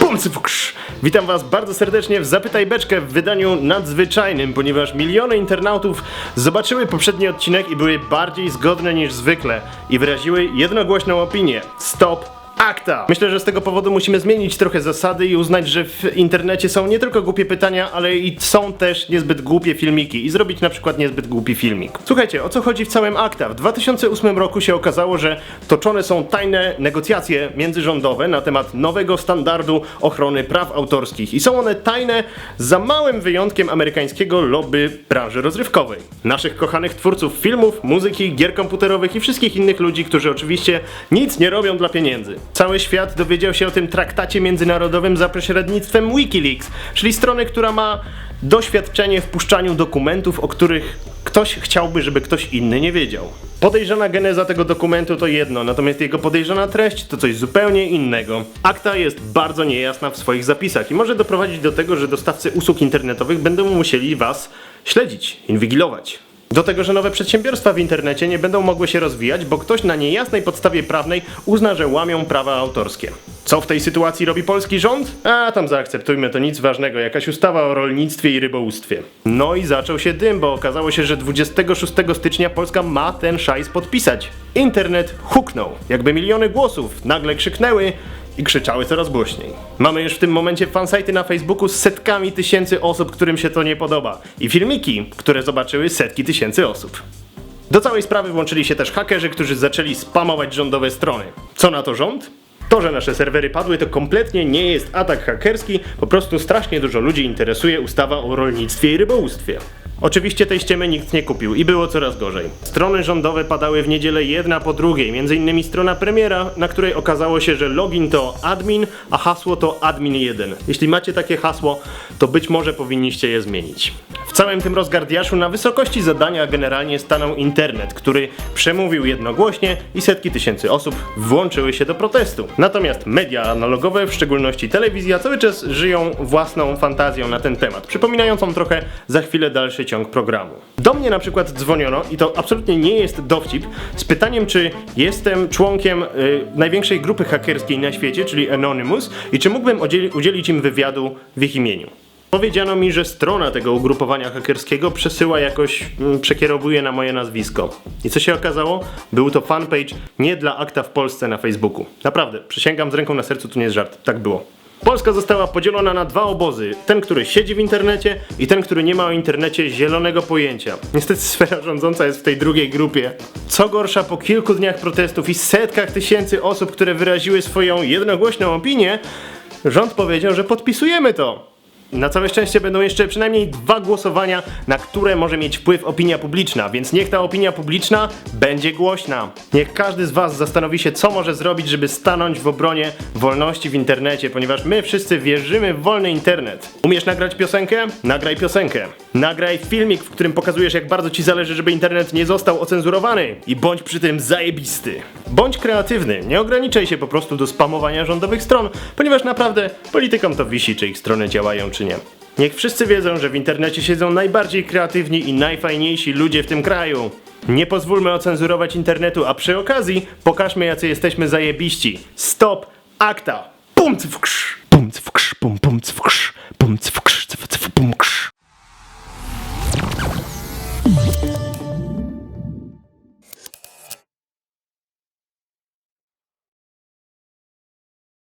Bumcy! Witam was bardzo serdecznie w Zapytaj Beczkę w wydaniu nadzwyczajnym, ponieważ miliony internautów zobaczyły poprzedni odcinek i były bardziej zgodne niż zwykle i wyraziły jednogłośną opinię. Stop Akta! Myślę, że z tego powodu musimy zmienić trochę zasady i uznać, że w internecie są nie tylko głupie pytania, ale i są też niezbyt głupie filmiki i zrobić na przykład niezbyt głupi filmik. Słuchajcie, o co chodzi w całym akta? W 2008 roku się okazało, że toczone są tajne negocjacje międzyrządowe na temat nowego standardu ochrony praw autorskich i są one tajne za małym wyjątkiem amerykańskiego lobby branży rozrywkowej. Naszych kochanych twórców filmów, muzyki, gier komputerowych i wszystkich innych ludzi, którzy oczywiście nic nie robią dla pieniędzy. Cały świat dowiedział się o tym traktacie międzynarodowym za pośrednictwem Wikileaks, czyli strony, która ma doświadczenie w puszczaniu dokumentów, o których ktoś chciałby, żeby ktoś inny nie wiedział. Podejrzana geneza tego dokumentu to jedno, natomiast jego podejrzana treść to coś zupełnie innego. Akta jest bardzo niejasna w swoich zapisach i może doprowadzić do tego, że dostawcy usług internetowych będą musieli was śledzić, inwigilować. Do tego, że nowe przedsiębiorstwa w internecie nie będą mogły się rozwijać, bo ktoś na niejasnej podstawie prawnej uzna, że łamią prawa autorskie. Co w tej sytuacji robi polski rząd? A tam zaakceptujmy to nic ważnego, jakaś ustawa o rolnictwie i rybołówstwie. No i zaczął się dym, bo okazało się, że 26 stycznia Polska ma ten szajs podpisać. Internet huknął, jakby miliony głosów nagle krzyknęły i krzyczały coraz głośniej. Mamy już w tym momencie fansajty na Facebooku z setkami tysięcy osób, którym się to nie podoba. I filmiki, które zobaczyły setki tysięcy osób. Do całej sprawy włączyli się też hakerzy, którzy zaczęli spamować rządowe strony. Co na to rząd? To, że nasze serwery padły, to kompletnie nie jest atak hakerski, po prostu strasznie dużo ludzi interesuje ustawa o rolnictwie i rybołówstwie. Oczywiście tej ściemy nikt nie kupił i było coraz gorzej. Strony rządowe padały w niedzielę jedna po drugiej, innymi strona premiera, na której okazało się, że login to admin, a hasło to admin1. Jeśli macie takie hasło, to być może powinniście je zmienić. Całym tym rozgardiaszu na wysokości zadania generalnie stanął internet, który przemówił jednogłośnie i setki tysięcy osób włączyły się do protestu. Natomiast media analogowe, w szczególności telewizja, cały czas żyją własną fantazją na ten temat, przypominającą trochę za chwilę dalszy ciąg programu. Do mnie na przykład dzwoniono, i to absolutnie nie jest dowcip, z pytaniem, czy jestem członkiem y, największej grupy hakerskiej na świecie, czyli Anonymous, i czy mógłbym udzieli- udzielić im wywiadu w ich imieniu. Powiedziano mi, że strona tego ugrupowania hakerskiego przesyła jakoś, mm, przekierowuje na moje nazwisko. I co się okazało? Był to fanpage nie dla akta w Polsce na Facebooku. Naprawdę, przysięgam z ręką na sercu, to nie jest żart. Tak było. Polska została podzielona na dwa obozy. Ten, który siedzi w internecie i ten, który nie ma o internecie zielonego pojęcia. Niestety sfera rządząca jest w tej drugiej grupie. Co gorsza, po kilku dniach protestów i setkach tysięcy osób, które wyraziły swoją jednogłośną opinię, rząd powiedział, że podpisujemy to. Na całe szczęście będą jeszcze przynajmniej dwa głosowania, na które może mieć wpływ opinia publiczna, więc niech ta opinia publiczna będzie głośna. Niech każdy z Was zastanowi się, co może zrobić, żeby stanąć w obronie wolności w internecie, ponieważ my wszyscy wierzymy w wolny internet. Umiesz nagrać piosenkę? Nagraj piosenkę. Nagraj filmik, w którym pokazujesz, jak bardzo Ci zależy, żeby internet nie został ocenzurowany i bądź przy tym zajebisty. Bądź kreatywny, nie ograniczaj się po prostu do spamowania rządowych stron, ponieważ naprawdę politykom to wisi, czy ich strony działają, czy nie. Niech wszyscy wiedzą, że w internecie siedzą najbardziej kreatywni i najfajniejsi ludzie w tym kraju. Nie pozwólmy ocenzurować internetu, a przy okazji pokażmy, jacy jesteśmy zajebiści. Stop, akta! Pumc w krz! Pumc w krz, pum, pumc w krz.